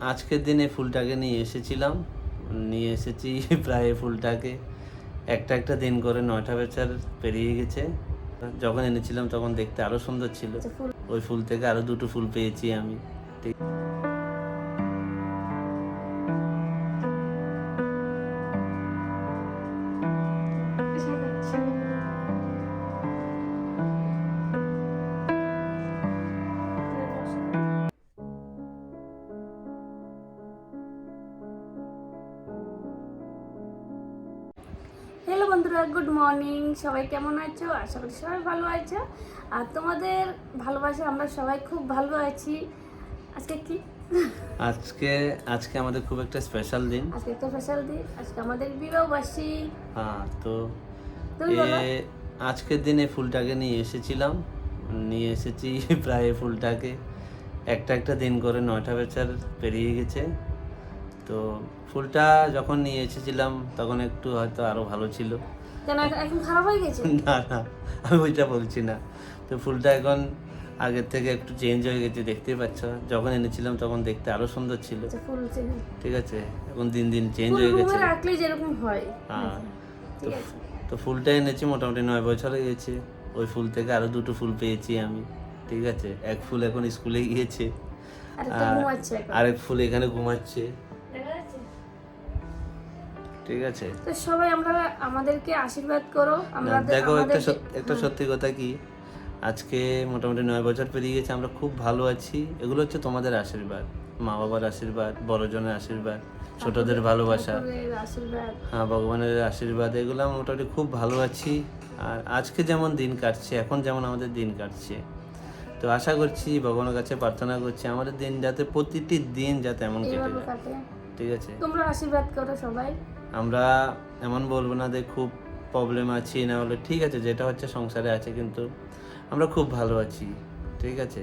আজকের দিনে ফুলটাকে নিয়ে এসেছিলাম। নিয়ে এসেছি প্রায় ফুলটাকে। একটা একটা দিন করে নয়টা বেচার পেরিয়ে গেছে। যখন এনেছিলাম তখন দেখতে আরও সুন্দর ছিল। আচ্ছা, ওই ফুল থেকে আরও দুটো ফুল পেয়েছি আমি। ঠিক সবাই কেমন আছো? আশা করি সবাই ভালো আছো। আর তোমাদের ভালোবাসা আমরা সবাই খুব ভালো আছি। আজকে কি? আজকে আজকে আমাদের খুব একটা স্পেশাল দিন। আজকে একটা স্পেশাল দিন। আজকে আমাদের বিবাহবাসী হ্যাঁ তো আজকের দিনে ফুলটাকে নিয়ে এসেছিলাম। নিয়ে এসেছি প্রায় ফুলটাকে। একটা একটা দিন করে নয়টা বেচার পেরিয়ে গেছে। তো ফুলটা যখন নিয়ে এসেছিলাম তখন একটু হয়তো আরও ভালো ছিল। কেন এখন- খারাপ হয়ে গেছে? না না আমি ওইটা বলছি না। তো ফুলটা এখন আগের থেকে একটু চেঞ্জ হয়ে গেছে দেখতেই পাচ্ছ। যখন এনেছিলাম তখন দেখতে আরও সুন্দর ছিল। আচ্ছা ফুল ঠিক আছে এখন দিন দিন চেঞ্জ হয়ে গেছে। রাখলে যেরকম হয়। হ্যাঁ। ঠিক তো ফুলটা এনেছি মোটামুটি নয় বছর হয়ে গেছে। ওই ফুল থেকে আরও দুটো ফুল পেয়েছি আমি। ঠিক আছে এক ফুল এখন স্কুলে গিয়েছে। আর আরেক ফুল এখানে ঘুমাচ্ছে। ঠিক আছে? তো সবাই আমরা আমাদেরকে আশীর্বাদ করো আমরা দেখো একটা একটা সত্যি কথা কি? আজকে মোটামুটি নয় বছর পেরিয়ে গেছে আমরা খুব ভালো আছি। এগুলো হচ্ছে তোমাদের আশীর্বাদ মা বাবার আশীর্বাদ বড়জনের আশীর্বাদ ছোটদের ভালোবাসা। হ্যাঁ ভগবানের আশীর্বাদ এগুলো মোটামুটি খুব ভালো আছি। আর আজকে যেমন দিন কাটছে এখন যেমন আমাদের দিন কাটছে। তো আশা করছি ভগবানের কাছে প্রার্থনা করছি আমাদের দিন যাতে প্রতিটি দিন যাতে এমন কেটে যায়। ঠিক আছে। তোমরা আশীর্বাদ করো সবাই। আমরা এমন বলব না যে খুব প্রবলেম আছি না হলে ঠিক আছে যেটা হচ্ছে সংসারে আছে কিন্তু আমরা খুব ভালো আছি ঠিক আছে।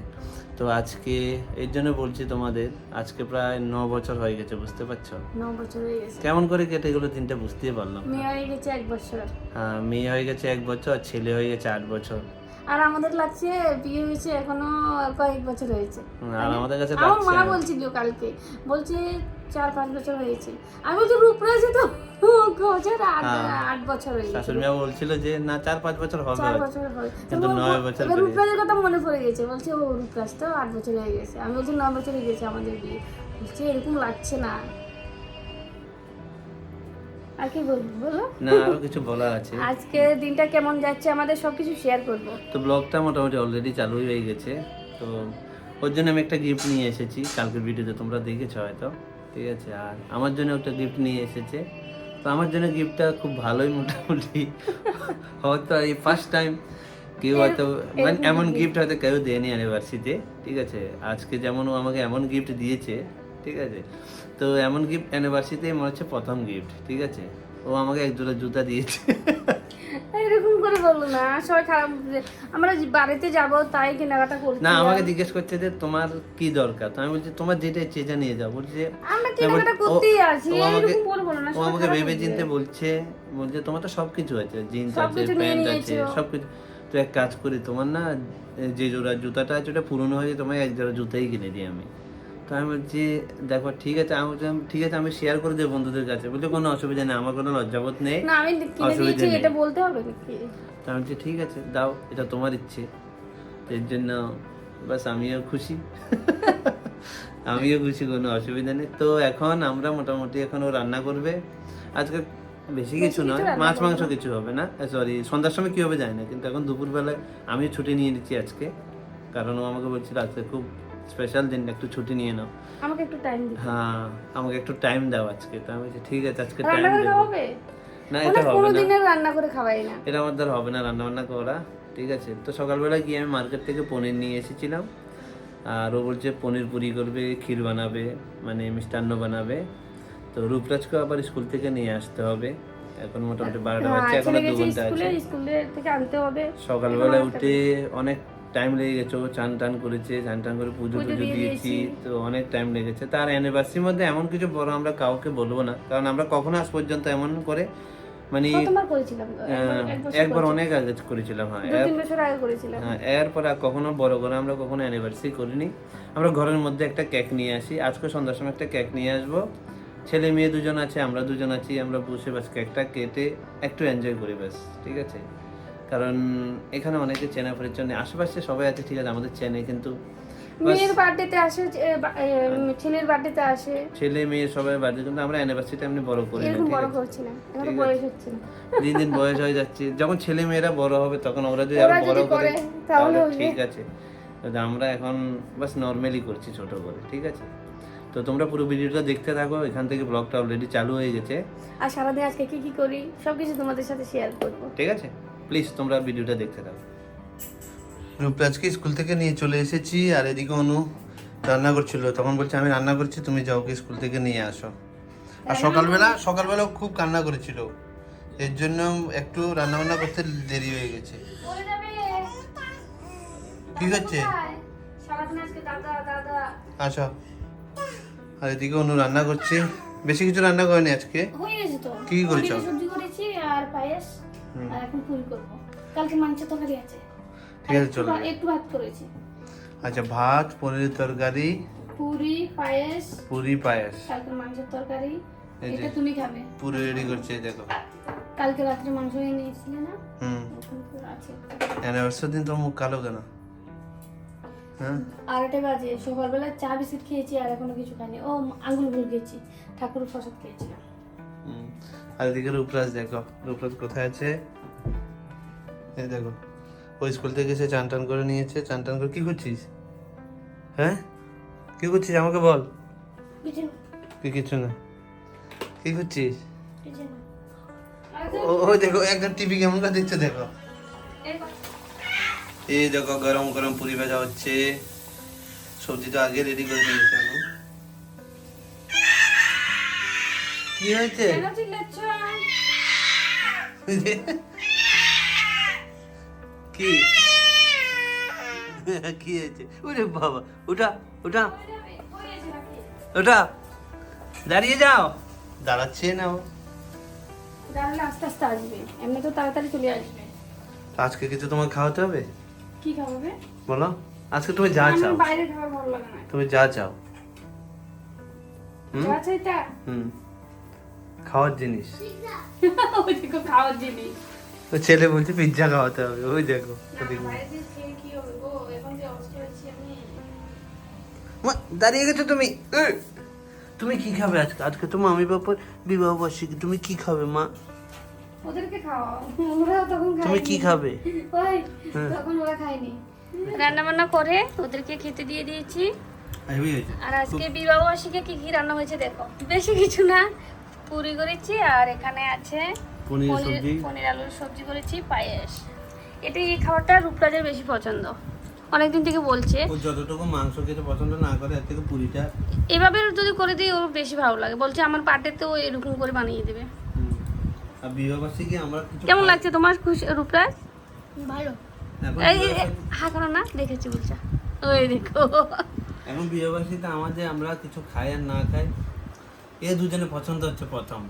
তো আজকে এর জন্য বলছি তোমাদের আজকে প্রায় ন বছর হয়ে গেছে বুঝতে পারছ? ন বছর হয়ে গেছে। কেমন করে কেটে গেলো দিনটা বুঝতেই পারলাম মেয়ে হয়ে গেছে এক বছর। হ্যাঁ মেয়ে হয়ে গেছে এক বছর ছেলে হয়ে গেছে আট বছর। আর আমাদের লাগছে বিয়ে হয়েছে এখনও কয়েক বছর হয়েছে। আর আমাদের কাছে আমার মা বলছিল কালকে বলছে চার পাঁচ বছর হয়েছে। আমি তো বছর আট। আট বছর শাশুড়ি মা বলছিল যে না চার পাঁচ বছর হবে চার বছর কিন্তু নয় বছর রূপরাজের কথা মনে পড়ে গেছে। বলছে ও রূপরাজ তো আট বছর হয়ে গেছে। আমি বলছি নয় বছর হয়ে গেছে আমাদের বিয়ে। বলছে এরকম লাগছে না। আর কি বলব বলো? না আরও কিছু বলার আছে। আজকে দিনটা কেমন যাচ্ছে আমাদের সবকিছু শেয়ার করব। তো ব্লগটা মোটামুটি অলরেডি চালুই হয়ে গেছে। তো ওর জন্য আমি একটা গিফট নিয়ে এসেছি। কালকের ভিডিওতে তোমরা দেখেছ হয়তো। ঠিক আছে আর আমার জন্য একটা গিফট নিয়ে এসেছে। তো আমার জন্য গিফটটা খুব ভালোই মোটামুটি। হয়তো এই ফার্স্ট টাইম কেউ হয়তো মানে এমন গিফট হয়তো কেউ দেয়নি অ্যানিভার্সিতে ঠিক আছে? আজকে যেমন ও আমাকে এমন গিফট দিয়েছে ঠিক আছে? তো এমন গিফট অ্যানিভার্সিতে মনে হচ্ছে প্রথম গিফট ঠিক আছে? ও আমাকে এক জোড়া জুতা দিয়েছে। এরকম করে বলল না। সবাই খারাপ আমরা বাড়িতে যাব তাই কেনাকাটা করতে না আমাকে জিজ্ঞেস করছে যে তোমার কি দরকার? তো আমি বলছি তোমার যেটা ইচ্ছে যা নিয়ে যাও। বলছে আমরা কেনাকাটা করতেই আছি এরকম বলব না ও আমাকে ভেবে চিনতে বলছে বলছে তোমার তো সবকিছু আছে জিন্স আছে প্যান্ট আছে। সবকিছু। তো এক কাজ করি তোমার না যে জোড়া জুতাটা আছে ওটা পুরনো হয়ে যায়, তোমায় এক জোড়া জুতাই কিনে দিই আমি। তো আমি বলছি দেখো ঠিক আছে আমি বলছিলাম ঠিক আছে আমি শেয়ার করে দেবো বন্ধুদের কাছে। বলছে কোনো অসুবিধা নেই আমার কোনো লজ্জাবোধ নেই না আমি কিনে অসুবিধা দিয়েছি নেই। এটা বলতে হবে তো আমি বলছি ঠিক আছে দাও এটা তোমার ইচ্ছে এর জন্য বাস আমিও খুশি। আমিও খুশি কোনো অসুবিধা নেই। তো এখন আমরা মোটামুটি এখন ও রান্না করবে। আজকে বেশি কিছু নয় মাছ মাংস কিছু হবে না। সরি সন্ধ্যার সময় কি হবে যায় না কিন্তু এখন দুপুরবেলায় আমি ছুটি নিয়ে নিচ্ছি আজকে। কারণ ও আমাকে বলছিল আজকে খুব স্পেশাল দিন একটু ছুটি নিয়ে নাও। আমাকে একটু টাইম দিতে হ্যাঁ আমাকে একটু টাইম দাও আজকে। তো আমি বলছি ঠিক আছে আজকে টাইম রান্না করে দেবো। খাওয়াবে? না এটা হবে না। কোনোদিনের রান্না করে খাওয়াই না। এটা আমার দ্বারা হবে না রান্না বান্না করা। ঠিক আছে তো সকালবেলা গিয়ে আমি মার্কেট থেকে পনির নিয়ে এসেছিলাম। আর ও বলছে পনির পুরি করবে ক্ষীর বানাবে মানে মিষ্টান্ন বানাবে। তো রূপরাজকে আবার স্কুল থেকে নিয়ে আসতে হবে। এখন মোটামুটি বারোটা বাজছে হ্যাঁ, এখনও দু ঘণ্টা স্কুলে আছে। স্কুলে থেকে আনতে হবে। সকালবেলা উঠে অনেক টাইম লেগে গেছে ও চান টান করেছে চান টান করে পুজো টুজো দিয়েছি। তো অনেক টাইম লেগেছে। তার অ্যানিভার্সারির মধ্যে এমন কিছু বড় আমরা কাউকে বলব না কারণ আমরা কখনো আজ পর্যন্ত এমন করে মানে একবার-। অনেক আগে করেছিলাম হ্যাঁ। হ্যাঁ, এরপর আর কখনো বড় করে আমরা কখনো অ্যানিভার্সারি করিনি। আমরা ঘরের মধ্যে একটা কেক নিয়ে আসি আজকে সন্ধ্যার সময় একটা কেক নিয়ে আসব। ছেলে মেয়ে দুজন আছে আমরা দুজন আছি আমরা বসে বাস কেকটা কেটে একটু এনজয় করি ব্যাস ঠিক আছে? কারণ এখানে অনেকে চেনা পরিচয় নেই আশেপাশে সবাই আছে ঠিক আছে আমাদের চেনে কিন্তু মেয়ের বার্থডেতে আসে এ, ছেলের বার্থডেতে আসে। ছেলে মেয়ে সবাই বাড়ি কিন্তু আমরা অ্যানিভার্সারিটা এমনি বড় করি না বড় করছি না এখন বয়স হচ্ছে না। দিন দিন বয়স হয়ে যাচ্ছে যখন ছেলে মেয়েরা বড় হবে তখন ওরা যদি আরও বড় করে তাহলে ঠিক আছে। আমরা এখন বাস নর্মালি করছি ছোট করে ঠিক আছে? তো তোমরা পুরো ভিডিওটা দেখতে থাকো এখান থেকে ব্লগটা অলরেডি চালু হয়ে গেছে। আর সারাদিন আজকে কি কি করি সবকিছু তোমাদের সাথে শেয়ার করব। ঠিক আছে? প্লিজ তোমরা ভিডিওটা দেখতে থাকো। রূপরাজকে স্কুল থেকে নিয়ে চলে এসেছি আর এদিকে অনু রান্না করছিল। তখন বলছে আমি রান্না করছি তুমি যাও কি স্কুল থেকে নিয়ে আসো। আর সকালবেলা সকালবেলা ও খুব কান্না করেছিল। এর জন্য একটু রান্না বান্না করতে দেরি হয়ে গেছে। কি হচ্ছে? সারাদিন আজকে দাদা দাদা। আচ্ছা। আর এদিকে অনু রান্না করছে। বেশি কিছু রান্না করেনি আজকে। হয়ে গেছে তো। কি কি করেছ? সবজি করেছি আর পায়েস। আর এখন পুরি করব। কালকে মাংস তরকারি আছে। ঠিক আছে চলো। একটু ভাত করেছি। আচ্ছা ভাত পনিরের তরকারি পুরি পায়েস পুরি পায়েস। কালকে মাংসের তরকারি। এটা তুমি খাবে। পুরো রেডি করছে দেখো। কালকে রাত্রে মাংস এনে এসেছিলে না? হুম। আছে। অ্যানিভার্সারি দিন মুখ কালো কেন? হ্যাঁ? আড়াইটা বাজে। সকালবেলা চা বিস্কিট খেয়েছি আর এখনও কিছু খাইনি। ও আঙ্গুল গুল খেয়েছি। ঠাকুর প্রসাদ খেয়েছিলাম। আর এদিকে রূপরাজ দেখো রূপরাজ কোথায় আছে? এই দেখো ওই স্কুল থেকে এসে চান টান করে নিয়েছে। চান টান করে কি করছিস? হ্যাঁ? কি করছিস আমাকে বল? কি কিছু না। কি করছিস? ও- ওই দেখো একজন টিভি কেমন করে দেখছে দেখো। এই দেখো গরম গরম পুরি ভাজা হচ্ছে। সবজি তো আগে রেডি করে নিয়েছে। কি হয়েছে? কি? কি হয়েছে? ওরে বাবা ওটা ওটা? ওটা দাঁড়িয়ে যাও। দাঁড়াচ্ছে না ও। দাঁড়ালে আস্তে আস্তে আসবে। এমনি তো তাড়াতাড়ি চলে আসবে। আজকে কিছু তোমার খাওয়াতে হবে? কি খাওয়াবে? বলো আজকে তুমি যা চাও। বাইরে খাওয়া ভালো লাগে না। তুমি যা চাও। হুম যা চাই তা? হুম। খাওয়ার জিনিস। ওই খাওয়ার জিনিস। ও ছেলে বলছে পিৎজা খাওয়াতে হবে। ওই দেখো দাঁড়িয়ে গেছো তুমি? তুমি কি খাবে আজকে? আজকে তো মামি বাবার বিবাহ বার্ষিকী। তুমি কি খাবে মা? ওদেরকে খাওয়াও। ওরা তখন তুমি কি খাবে? ওই হ্যাঁ। তখন ওরা খায়নি। রান্না বান্না করে ওদেরকে খেতে দিয়ে দিয়েছি। আর আজকে বিবাহ বার্ষিকে কি কি রান্না হয়েছে দেখো। বেশি কিছু না। পুরি করেছি আর এখানে আছে পনির পনির সবজি। পনির আলুর সবজি করেছি পায়েস। এটা এই খাবারটা রূপরাজের বেশি পছন্দ। অনেকদিন থেকে বলছে। ও যতটুকু মাংস খেতে পছন্দ না করে এর থেকে পুরিটা এভাবে যদি করে দিই ওর বেশি ভালো লাগে। বলছে আমার পাটেতেও এরকম করে বানিয়ে দেবে। হুম। আর বিবাহ বার্ষিকী আমরা কিছু কেমন লাগছে তোমার খুশি রূপরাজ? ভালো। হা করো না দেখেছি বলছে। ওই দেখো। এখন বিবাহ বার্ষিকীতে আমাদের আমরা কিছু খাই আর না খাই এ দুজনে পছন্দ হচ্ছে প্রথম।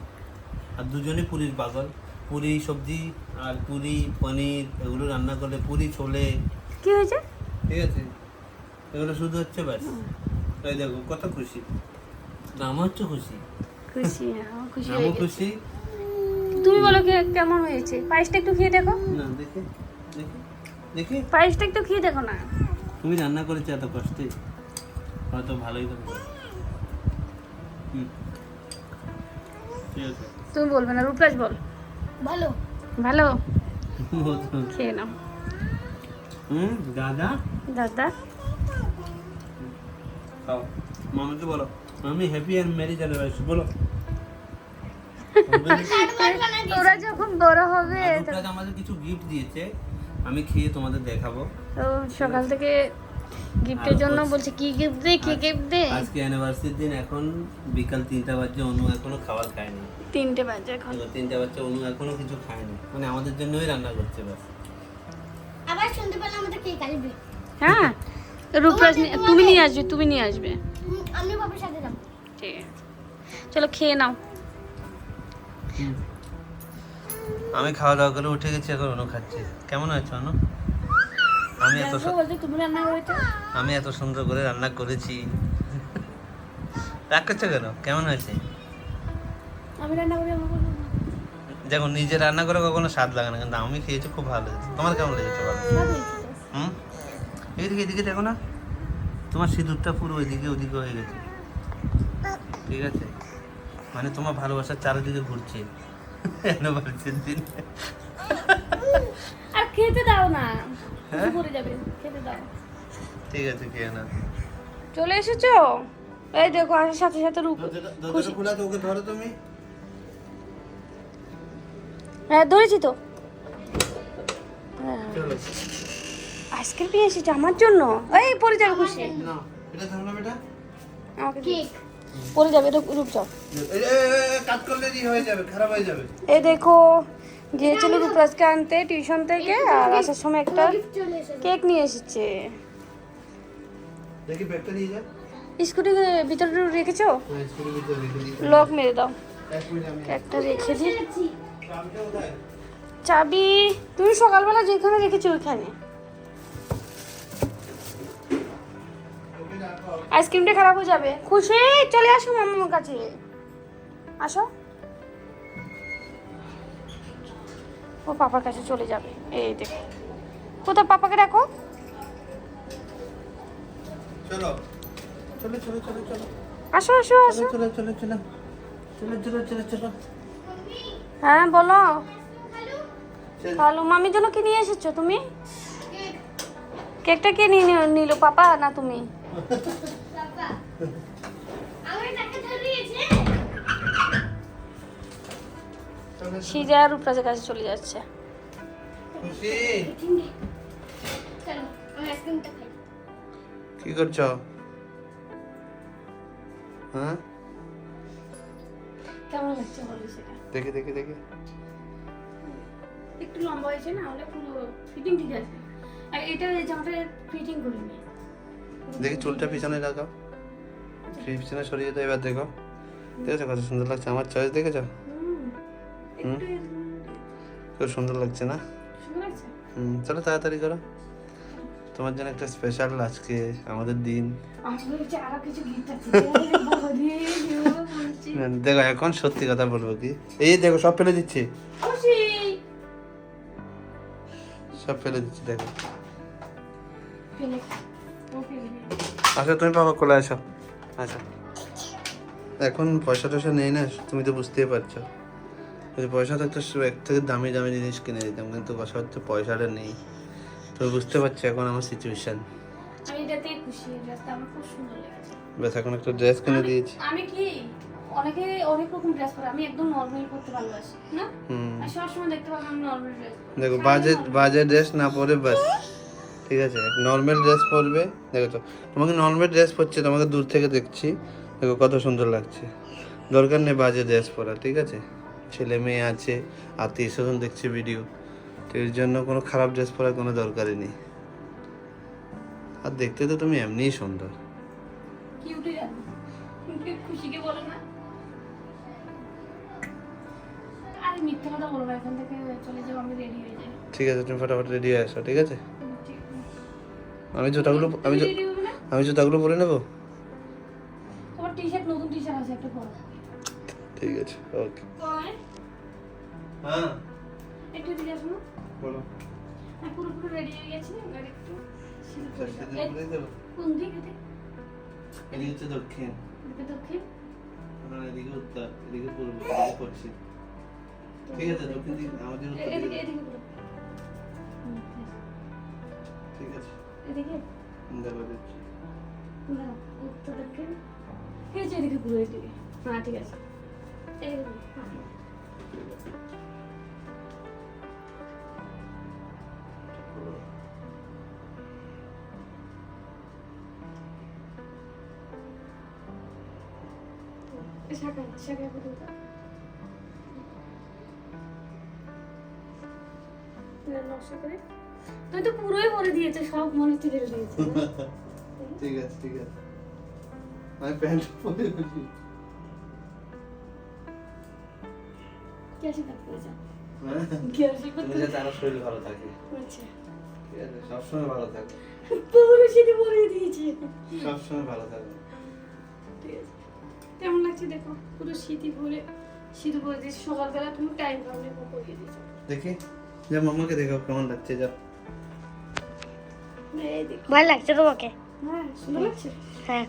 আর দুজনে পুরীর পাগল। পুরি সবজি আর পুরি পনির এগুলো রান্না করলে পুরি ছোলে। কি হয়েছে? ঠিক আছে? এগুলো শুধু হচ্ছে ব্যাস। এই দেখো কত খুশি। আমার হচ্ছে খুশি। খুশি খুশি আমও খুশি। তুমি বলো কে কেমন হয়েছে? পায়েসটা একটু খেয়ে দেখো। না দেখে দেখে দেখে। পায়েসটা একটু খেয়ে দেখো না। তুমি রান্না করেছ এত কষ্টে? হয়তো ভালোই করবে তুমি বলবে না রূপরাজ বল। ভালো। ভালো? খেয়ে নাও। হুম দাদা? দাদা? খাও। মামাকে বলো। মামি হ্যাপি অ্যান্ড ম্যারিজ অ্যানিভার্সারি বলো। ওরা যখন বড় হবে আমাদের কিছু গিফট দিয়েছে আমি খেয়ে তোমাদের দেখাবো। তো সকাল থেকে গিফটের জন্য বলছে কি গিফট দে কি গিফট দে? আজকে অ্যানিভার্সারির দিন এখন বিকাল তিনটা বাজে অনু এখনও খাবার খায়নি। তিনটে বাজে এখন। এবার তিনটা বাচ্চা অনু এখনও কিছু খায়নি। মানে আমাদের জন্যই রান্না করছে ব্যাস। আবার শুনতে পেলাম আমাদের কেক আসবে। হ্যাঁ? রূপরাজ তুমি নিয়ে আসবে তুমি নিয়ে আসবে। আমি বাবার সাথে যাব। ঠিক আছে। চলো খেয়ে নাও। আমি খাওয়া দাওয়া করে উঠে গেছি এখন অনু খাচ্ছে। কেমন হয়েছে অনু? আমি এত আমি এত সুন্দর করে রান্না করেছি। রাগ করছ কেন? কেমন হয়েছে? আমি রান্না করে দেখো নিজে রান্না করে কখনো স্বাদ লাগে না কিন্তু আমি খেয়েছি খুব ভালো লেগেছে। তোমার কেমন লেগেছে হয়েছে তো। হুম? এদিকে এদিকে দেখো না। তোমার সিঁদুরটা পুরো ওইদিকে ওদিকে হয়ে গেছে। ঠিক আছে? মানে তোমার ভালোবাসার চারিদিকে ঘুরছে। অ্যানিভার্সারির দিন। আর খেতে দাও না। হ্যাঁ? পড়ে যাবে খেতে দাও। ঠিক আছে খেয়ে না চলে এসেছ? এই দেখো আসার সাথে সাথে রূপ খুশি। খোলা তো ওকে ধরো তুমি। হ্যাঁ ধরেছি তো। হ্যাঁ। আইসক্রিম নিয়ে এসেছে আমার জন্য? এই পড়ে যাবে খুশি আমাকে কেক। পড়ে যাবে রূপ রূপ যাও কাজ করলে হয়ে যাবে খারাপ হয়ে যাবে। এই দেখো গিয়েছিল রূপরাজকে আনতে টিউশন থেকে আর আসার সময় একটা কেক নিয়ে এসেছে। স্কুটি ভিতরে রেখেছো? হ্যাঁ লক মেরে দাও। একটা রেখে দিই। চাবি তুমি সকালবেলা যেখানে রেখেছো ওইখানে। আইসক্রিমটা খারাপ হয়ে যাবে। খুশি? চলে আসো মামার কাছে। আসো। ও পাপার কাছে চলে যাবে। এই দেখো। কোথাও পাপাকে রাখো? চলো। চলো চলো চলো চলো। আসো আসো আসো। চলো চলো চলো। চলো চলো চলো চলো। হ্যাঁ বলো। ভালো মামির জন্য কি নিয়ে এসেছ তুমি? কেকটা কে নিয়ে নিল পাপা না তুমি? সিজা আর রূপরাজের কাছে চলে যাচ্ছে। কি করছ? হ্যাঁ? কেমন লাগছে বলো সেটা? দেখি দেখি দেখি। একটু লম্বা হয়েছে না হলে পুরো ফিটিং ঠিক আছে। আর এটা এই জামাটা ফিটিং করিনি দেখি চুলটা পিছনে লাগাও। পিছনে সরিয়ে দাও এবার দেখো। দেখেছ কত সুন্দর লাগছে? আমার চয়েস দেখেছ? হুম, খুব সুন্দর লাগছে না? হুম চলো তাড়াতাড়ি করো। তোমার জন্য একটা স্পেশাল আজকে আমাদের দিন। দেখো এখন সত্যি কথা বলব কি? এই দেখো সব ফেলে দিচ্ছি। সব ফেলে দিচ্ছি দেখো। আচ্ছা তুমি বাবা কোলে আসো। আচ্ছা। এখন পয়সা টয়সা নেই না তুমি তো বুঝতেই পারছ। যদি পয়সা থাকতো এক থেকে দামি দামি জিনিস কিনে দিতাম কিন্তু কথা হচ্ছে পয়সাটা নেই। তো বুঝতে পারছি এখন আমার সিচুয়েশন আমি এটাতে খুশি ড্রেসটা আমার খুব সুন্দর লেগেছে। ব্যাস এখন একটা ড্রেস কিনে দিয়েছি। আমি কি অনেকে অনেক রকম ড্রেস পরে আমি একদম নর্মাল করতে ভালোবাসি না? সবসময় দেখতে পাবো আমি নর্মাল ড্রেস দেখো বাজে বাজে ড্রেস না পরে বাস ঠিক আছে? নর্মাল ড্রেস পরবে দেখো তো তোমাকে নর্মাল ড্রেস পরছে তোমাকে দূর থেকে দেখছি। দেখো কত সুন্দর লাগছে। দরকার নেই বাজে ড্রেস পরা ঠিক আছে? ছেলে মেয়ে আছে আত্মীয় স্বজন দেখছে ভিডিও তো এর জন্য কোনো খারাপ ড্রেস পরার কোনো দরকারই নেই। আর দেখতে তো তুমি এমনিই সুন্দর। খুশিকে বলো না? মিথ্যা কথা বলব এখান থেকে চলে যাব আমি রেডি হয়ে যাই। ঠিক আছে তুমি ফটাফট রেডি হয়ে আসো ঠিক আছে? আমি জুতাগুলো আমি আমি জুতাগুলো পরে নেব? তোমার টি শার্ট নতুন টি শার্ট আছে একটা পরো। ঠিক আছে ওকে হ্যাঁ। একটু দিকে আসো। না বলো। আমি পুরো পুরো রেডি হয়ে গেছি এবার একটু কোন দিকে? এদিকে হচ্ছে দক্ষিণ। এদিকে দক্ষিণ? আমরা এদিকে উত্তর এদিকে পূর্ব এদিকে পশ্চিম। ঠিক আছে দক্ষিণ দিক আমাদের উত্তর এদিকে এদিকে পুরো। ঠিক আছে। এদিকে? দেখো দিচ্ছি না উত্তর দক্ষিণ। ঠিক আছে এদিকে পুরো এদিকে। হ্যাঁ ঠিক আছে। হ্যাঁ। শাখা তো পুরোই ভরে দিয়েছ সব মনে হচ্ছে দিয়েছ ঠিক আছে ঠিক আছে। আমি প্যান্ট পরে কাট করে যাও হ্যাঁ? গ্যাসে তুমি যাতে আরও শরীর ভালো থাকে। আচ্ছা ঠিক আছে সবসময় ভালো থাকো। পুরো শীতে ভরিয়ে দিয়েছে। সবসময় ভালো থাকো। ঠিক আছে। কেমন লাগছে দেখো পুরো শীতই ভরে শীত ভরে দিয়েছে। সকালবেলা তুমি টাইম পাবে ভরিয়ে দিয়েছ। দেখি যা মামাকে দেখাও কেমন লাগছে যা। এই ভালো লাগছে তোমাকে? হ্যাঁ সুন্দর লাগছে? হ্যাঁ।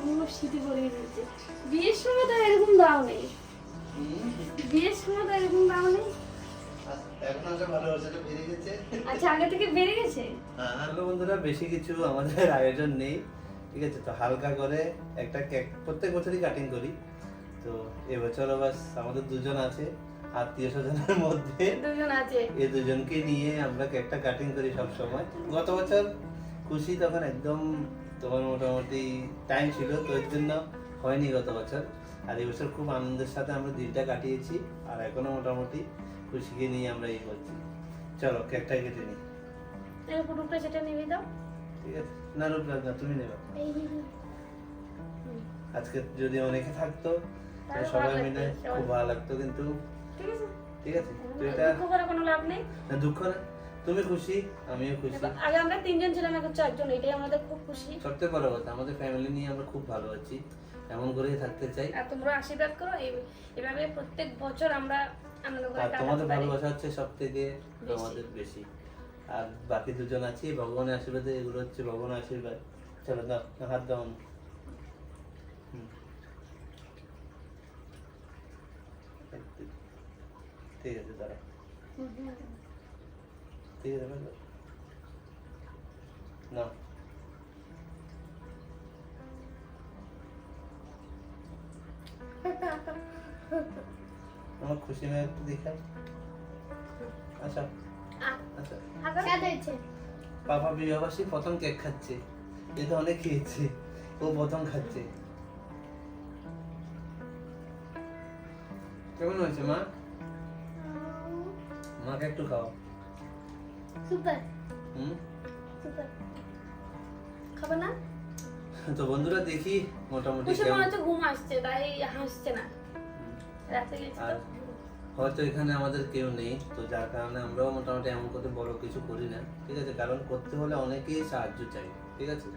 পুরো শীতে দিয়েছে। বিয়ের সময় তো এরকম ভালোবাসাটা বেড়ে গেছে। আচ্ছা আগে থেকে বেড়ে গেছে? হ্যালো বন্ধুরা বেশি কিছু আমাদের আয়োজন নেই ঠিক আছে? তো হালকা করে একটা কেক প্রত্যেক বছরই কাটিং করি। তো এবছরও বাস আমাদের দুজন আছে আত্মীয় স্বজনের মধ্যে। দুজন আছে। এই দুজনকে নিয়ে আমরা কেকটা কাটিং করি সব সময়। গত বছর খুশি তখন একদম তোমার মোটামুটি টাইম ছিল তো এর জন্য হয়নি গত বছর। আর এই বছর খুব আনন্দের সাথে আমরা দিনটা কাটিয়েছি আর এখনও মোটামুটি খুশিকে নিয়ে আমরা এই করছি। চলো কেকটা কেটে নিই এই পুরোটা সেটা নিয়ে দাও ঠিক আছে। না রূপ না তুমি নেবে। আজকে যদি অনেকে থাকতো সবাই মিলে খুব ভালো লাগতো কিন্তু ঠিক আছে। ঠিক আছে তো এটা দুঃখ করে কোনো লাভ নেই। না, দুঃখ না। তুমি খুশি আমিও খুশি। আগে আমরা তিনজন ছিলাম এখন চারজন এটাই আমাদের খুব খুশি। সত্যি বড় কথা আমাদের ফ্যামিলি নিয়ে আমরা খুব ভালো আছি। এমন করেই থাকতে চাই। আর তোমরা আশীর্বাদ করো এই- এভাবে প্রত্যেক বছর আমরা আনন্দ করে আর তোমাদের ভালোবাসা হচ্ছে সব থেকে বেশি। আমাদের বেশি। আর বাকি দুজন আছি ভগবানের আশীর্বাদে এগুলো হচ্ছে ভগবানের আশীর্বাদ। চলো দাও হাত দাও। ঠিক আছে দাঁড়া ঠিক আছে না আমার খুশি মেয়ে একটু দেখাই আচ্ছা। আচ্ছা। স্বাদ বিবাহবাসী প্রথম কেক খাচ্ছে। এ তো অনেক খেয়েছে। ও প্রথম খাচ্ছে। কেমন হয়েছে মা? মাকে একটু খাও। সুপার। হুম? সুপার। খাবে না? তো বন্ধুরা দেখি মোটামুটি কেমন। ঘুম আসছে তাই হাসছে না। রাতে গেছি হয়তো এখানে আমাদের কেউ নেই তো যার কারণে আমরাও মোটামুটি এমন করতে বড় কিছু করি না ঠিক আছে? কারণ করতে হলে অনেকেই সাহায্য চাই ঠিক আছে?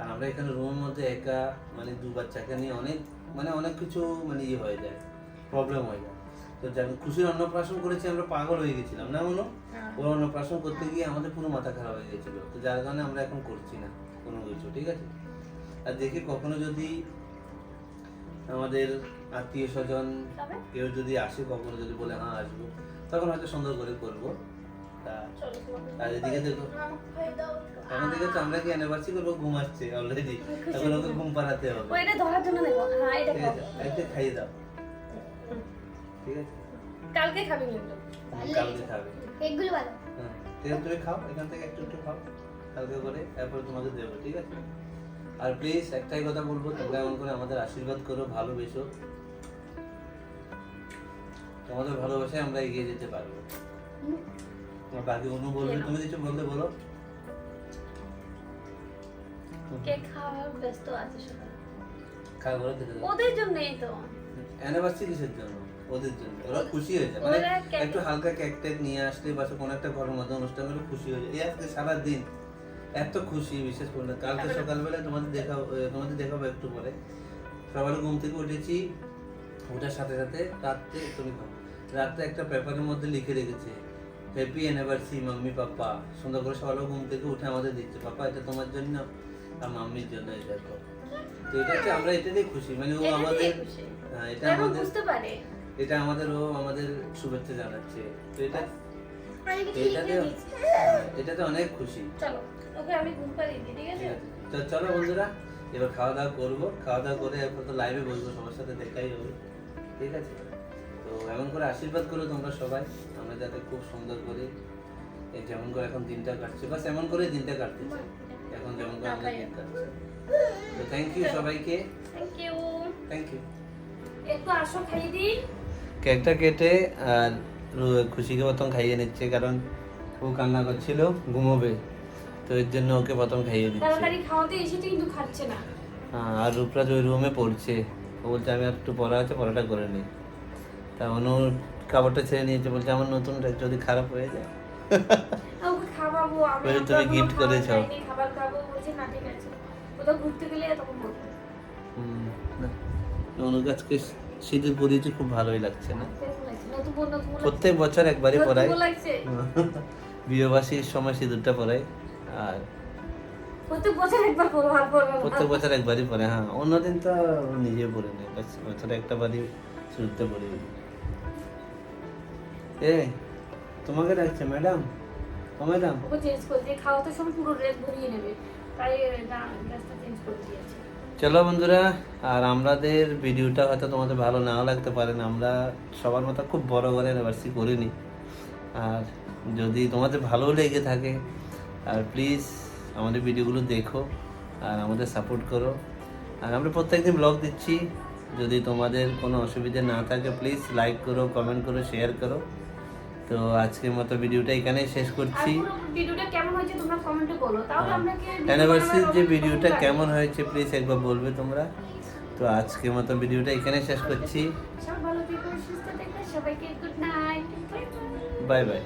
আর আমরা এখানে রুমের মধ্যে একা মানে দু বাচ্চাকে নিয়ে অনেক মানে অনেক কিছু মানে ইয়ে হয়ে যায় প্রবলেম হয়ে যায়। তো যেমন খুশির অন্নপ্রাশন করেছি আমরা পাগল হয়ে গেছিলাম না মনো। ওর অন্নপ্রাশন করতে গিয়ে আমাদের পুরো মাথা খারাপ হয়ে গেছিল তো যার কারণে আমরা এখন করছি না কোনো কিছু ঠিক আছে? আর দেখি কখনো যদি আমাদের আত্মীয় স্বজন কেউ যদি আসে কখনো যদি বলে হ্যাঁ আসব তখন হয়তো সুন্দর করে করব। তা আর এদিকে দেখো। এখন দেখেছ আমরা কি অ্যানিভার্সারি করব? ঘুম আসছে অলরেডি এখন ওকে ঘুম পাড়াতে হবে। ধরার জন্য হ্যাঁ এটা ঠিক আছে খাইয়ে দাও। ঠিক আছে? কালকে খাবি কিন্তু। কালকে খাবে। এগুলো ভালো। হ্যাঁ তুমি খাও এখান থেকে একটু একটু খাও হালকা করে তারপরে তোমাকে দেবো ঠিক আছে? আর প্লিজ একটাই কথা বলব তোমরা এমন করে আমাদের আশীর্বাদ করো ভালোবেসো। তোমাদের ভালোবাসায় আমরা এগিয়ে যেতে পারব। তোমার বাকি অনু বলবে তুমি কিছু বলতে বলো। কেক খাওয়ার ব্যস্ত আছে সবাই? খা করে দেখে দেবো ওদের জন্যই তো। অ্যানিভার্সারি কিসের জন্য? ওদের জন্য। ওরা খুশি হয়ে যায়। মানে একটু হালকা কেক টেক নিয়ে আসলে বা কোনো একটা ঘরের মধ্যে অনুষ্ঠান হলে খুশি হয়ে যায়। এই আজকে সারাদিন এত খুশি বিশেষ করে কালকে সকালবেলা তোমাদের দেখা তোমাদের দেখাবো একটু পরে। সকালে ঘুম থেকে উঠেছি ওঠার সাথে সাথে রাত্রে তুমি রাত্রে একটা পেপারের মধ্যে লিখে রেখেছে হ্যাপি অ্যানিভার্সারি মাম্মি পাপ্পা সুন্দর করে সকালে ঘুম থেকে উঠে আমাদের দিচ্ছে পাপা এটা তোমার জন্য আর মাম্মির জন্য এটা দেখো তো এটা হচ্ছে আমরা এটাতেই খুশি। মানে ও আমাদের হ্যাঁ এটা আমাদের বুঝতে পারে। এটা আমাদের ও আমাদের শুভেচ্ছা জানাচ্ছে। তো এটা এটাতে এটাতে অনেক খুশি। চলো। ওকে আমি ঘুম পাড়িয়ে দিই ঠিক আছে? তো চলো বন্ধুরা এবার খাওয়া দাওয়া করব। খাওয়া দাওয়া করে এরপর তো লাইভে বসবো সবার সাথে দেখাই হবে ঠিক আছে? তো এমন করে আশীর্বাদ করো তোমরা সবাই আমরা যাতে খুব সুন্দর করে এই যেমন করে এখন দিনটা কাটছে বাস এমন করে দিনটা কাটতেছে এখন যেমন করে আমাদের দিন কাটছে। তো থ্যাংক ইউ সবাইকে। থ্যাংক ইউ থ্যাংক ইউ একটু আসো খাইয়ে দিই। কেকটা কেটে খুশিকে প্রথম খাইয়ে নিচ্ছে কারণ ও কান্না করছিল ঘুমোবে। তো এর জন্য ওকে প্রথম খাইয়ে দিচ্ছে। তাড়াতাড়ি খাওয়াতে এসেছে কিন্তু খাচ্ছে না। হ্যাঁ, আর রূপরাজ ওই রুমে পড়ছে। ও বলছে আমি একটু পড়া আছে পড়াটা করে নিই তা অনু কাপড়টা ছেড়ে নিয়েছে বলছে আমার নতুনটা যদি খারাপ হয়ে যায়? ওকে খাওয়াবো আমি তুমি খাবার করেছ। খাবার খাব বলছে না ঠিক আছে। কোথাও ঘুরতে গেলে তখন বলব। হুম। অনুর কাছকে সিঁদুর পরিয়েছে খুব ভালোই লাগছে না? প্রত্যেক বছর একবারই পরাই বিয়েবাসীর সময় সিঁদুরটা পরাই আর প্রত্যেক বছর একবার করব আর করব প্রত্যেক বছর একবারই পরে হ্যাঁ। অন্যদিন তো নিজে পরে বাস বছরে একটা বারই সিঁদুরটা পরে এ তোমাকে ডাকছে ম্যাডাম? ও ম্যাডাম? ওকে চেঞ্জ করে দিয়ে খাওয়াতে সময় পুরো ড্রেস ভরিয়ে নেবে। তাই ড্রেসটা চেঞ্জ করে দিয়েছে চলো বন্ধুরা আর আমাদের ভিডিওটা হয়তো তোমাদের ভালো নাও লাগতে পারে না। আমরা সবার মতো খুব বড় করে অ্যানিভার্সারি করিনি। আর যদি তোমাদের ভালো লেগে থাকে আর প্লিজ আমাদের ভিডিওগুলো দেখো আর আমাদের সাপোর্ট করো। আর আমরা প্রত্যেকদিন ব্লগ দিচ্ছি। যদি তোমাদের কোনো অসুবিধা না থাকে প্লিজ লাইক করো কমেন্ট করো শেয়ার করো। তো আজকের মতো ভিডিওটা এখানেই শেষ করছি। ভিডিওটা কেমন হয়েছে তোমরা কমেন্টে বলো তাহলে আপনাকে অ্যানিভার্সারির যে ভিডিওটা কেমন হয়েছে প্লিজ একবার বলবে তোমরা। তো আজকের মতো ভিডিওটা এখানে শেষ করছি। সব ভালো থেকো সুস্থ থেকো সবাইকে গুড নাইট বাই বাই